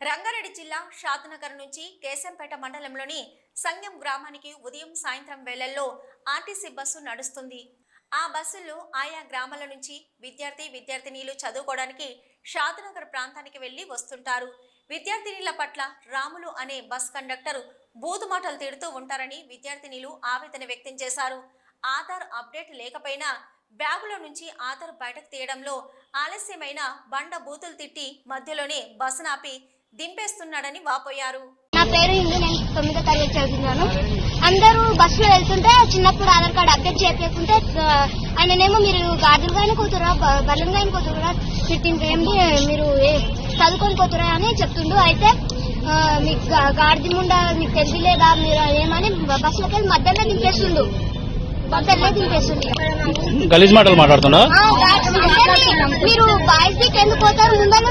రంగారెడ్డి జిల్లా షాద్నగర్ నుంచి కేశంపేట మండలంలోని సంగం గ్రామానికి ఉదయం సాయంత్రం వేళల్లో ఆర్టీసీ బస్సు నడుస్తుంది. ఆ బస్సుల్లో ఆయా గ్రామాల నుంచి విద్యార్థి విద్యార్థినీలు చదువుకోవడానికి షాద్నగర్ ప్రాంతానికి వెళ్ళి వస్తుంటారు. విద్యార్థినీల పట్ల రాములు అనే బస్ కండక్టర్ బూతు మాటలు తిడుతూ ఉంటారని విద్యార్థినీలు ఆవేదన వ్యక్తం చేశారు. ఆధార్ అప్డేట్ లేకపోయినా బ్యాగులో నుంచి ఆధార్ బయటకు తీయడంలో ఆలస్యమైన బండ బూతులు తిట్టి మధ్యలోనే బస్సు ఆపి దింపేస్తున్నాడని వాపోయారు. నా పేరు ఇందు నేను తొమ్మిదో తరగతి చదువుతున్నాను. అందరూ బస్సులో వెళ్తుంటే చిన్నప్పుడు ఆధార్ కార్డు అప్డేట్ చేయకుంటే ఆయననేమో మీరు గాజులు గాని కూతురా బలం గాని కూతురా ఫిఫ్టీన్ ఏంటి మీరు ఏ- చదువుకొని పోతురా అని చెప్తుండు. అయితే మీకు గా- గాడిద ముండా మీకు తెలియలేదా మీరు ఏమని బస్సులోకి వెళ్ళి మధ్యలో దింపేస్తుండు. మధ్యలో దింపేస్తుండు. గలీజ్ మాటలు మాట్లాడుతున్నా మీరు బాయ్స్ ఎందుకు పోతారు? ముందర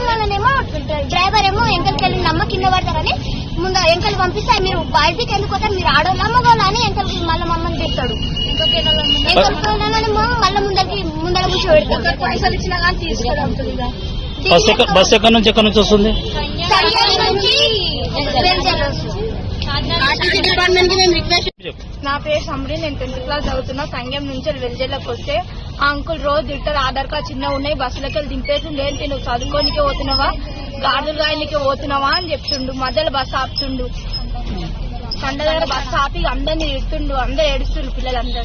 ఎంకలు పంపిస్తే మీరు బాయ్స్కి ఎందుకు పోతారు? మీరు ఆడోళ్ళ మగోళ్ళ అని ఎంకలకి మళ్ళీ మమ్మల్ని ఎంకలకి మళ్ళీ ముందరికి ముందర కూర్చో పెడతాడు పైసలు ఇచ్చినా కానీ తీసుకురా బస్ ఎక్క బస్ ఎక్కడి నుంచి ఎక్కడి నుంచి వస్తుంది? నా పేరు సమరి నేను టెన్త్ క్లాస్ చదువుతున్నా. సంఘం నుంచి వెల్జెల్లోకి వస్తే ఆ అంకుల్ రోజు తింటారు ఆధార్ కార్డ్ చిన్న ఉన్నాయి బస్సులకి వెళ్ళి దింపేసి ఏంటి నువ్వు చదువుకోనికే పోతున్నావా? గాజులు రాయలకి పోతున్నావా అని చెప్తుండు మధ్యలో బస్సు ఆపుతుండు. కండ దగ్గర బస్సు ఆపి అందరినీ ఇస్తుండు అందరు ఏడుస్తుండ్రు పిల్లలందరూ